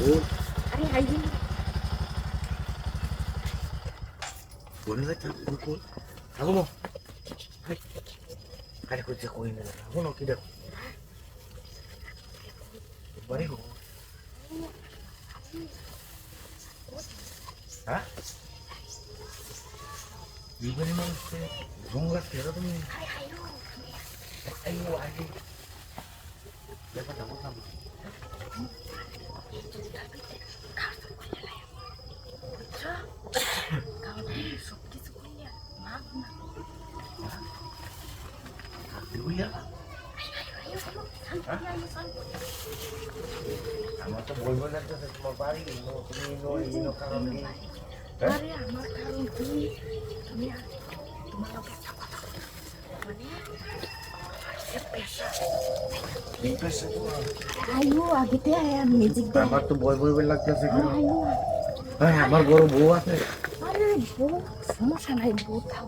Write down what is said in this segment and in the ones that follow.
오. 아니 아니. 원래 자꾸 고 하고노. 아니 그때 고이는 하고노 기대. 버리고. 아? 이번에 먹을 때 무언가 대가더니 아이고 아이 내가 잘못한 no ইনো কারণ কি আরে আমার কারণ তুমি তুমি আর তোমার লোকের একটা কথা বলো। মানে সে পেশা এই পেশা আইও আগেতে আয় মিউজিক দে আমার তো বই বই বই লাগতেছে কেন আইও হ্যাঁ আমার বড় বউ আছে আরে বউ সমস্যা নাই বউ থাও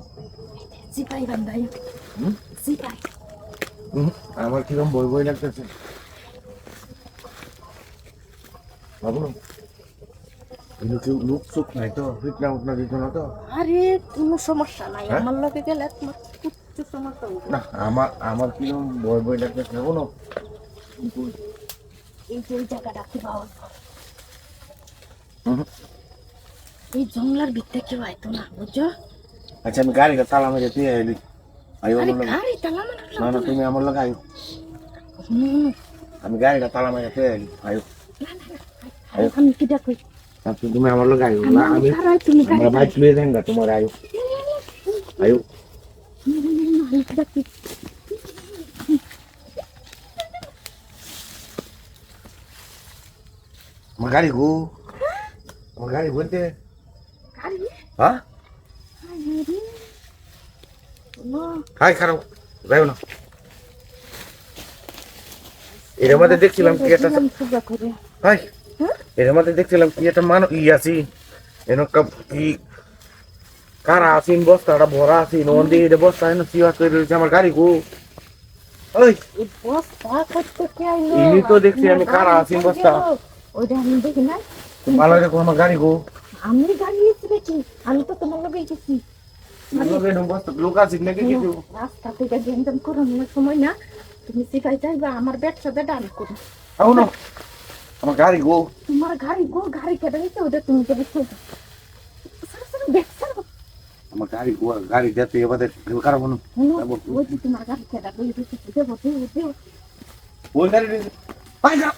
জিপাই বান্ধাই হুম? জিপাই হুম, আমার কিরম বই বই লাগতেছে। বাবু লুক নাই তো? উঠনা দিত না তো? আরে কোনো সমস্যা নাই। হ্যাঁ? আমার লগে গেলে তোমার কিচ্ছু সমস্যা না। আমার আমার কিরম বই বই লাগতেছে এই যে এই জায়গাটা কি পাওয়া এই জঙ্গলার ভিতরে কেউ আইতো না বুঝছ? আচ্ছা আমি গাড়িটা তালা মেরে দিয়ে এলি আরে আমার লগে। না না তুমি আমার লগে হুম। আমি গাড়িটা তালা মেরে আইও আরে আমি কি আর তুমি আমার লগে আইও না আমি আমরা বাইক লিয়ে দেন না তোমার ডাকি আমার গাড়ি গো। আমার গাড়ি বলতে হ্যাঁ? হাই খারাপ। যাইও না। এর মধ্যে দেখছিলাম কি একটা হাই। হ্যাঁ? এর মধ্যে দেখছিলাম কি একটা মান ই আছি। এন কি কারা আছিন বস্তাটা ভরা আছিন ওন দিয়ে এটা বস্তা এনে সিওয়া করে রয়েছে আমার গাড়ি গো ওই ইনি তো দেখছি আমি কারা আছি বস্তা। ওইটা আমি দেখি না ভালো দেখো আমার গাড়ি গো আমি গাড়ি এসে দেখি। আমি তো তোমার লগে গেছি রাস্তা থেকে গেঞ্জাম করানোর সময় না তুমি শিখাই যাইবা আমার ব্যবসাটা ডান করো। না আমার গাড়ি গো। তোমার গাড়ি গো গাড়ি কেটে দিতে ওটা তুমি কেটে দেখছ আমার গাড়ি গো গাড়ি যেতে এবারে খারাপ হনো ওই যে তোমার গাড়ি কেটে দেবো দেবো দেবো ওই গাড়ি হাই খারাপ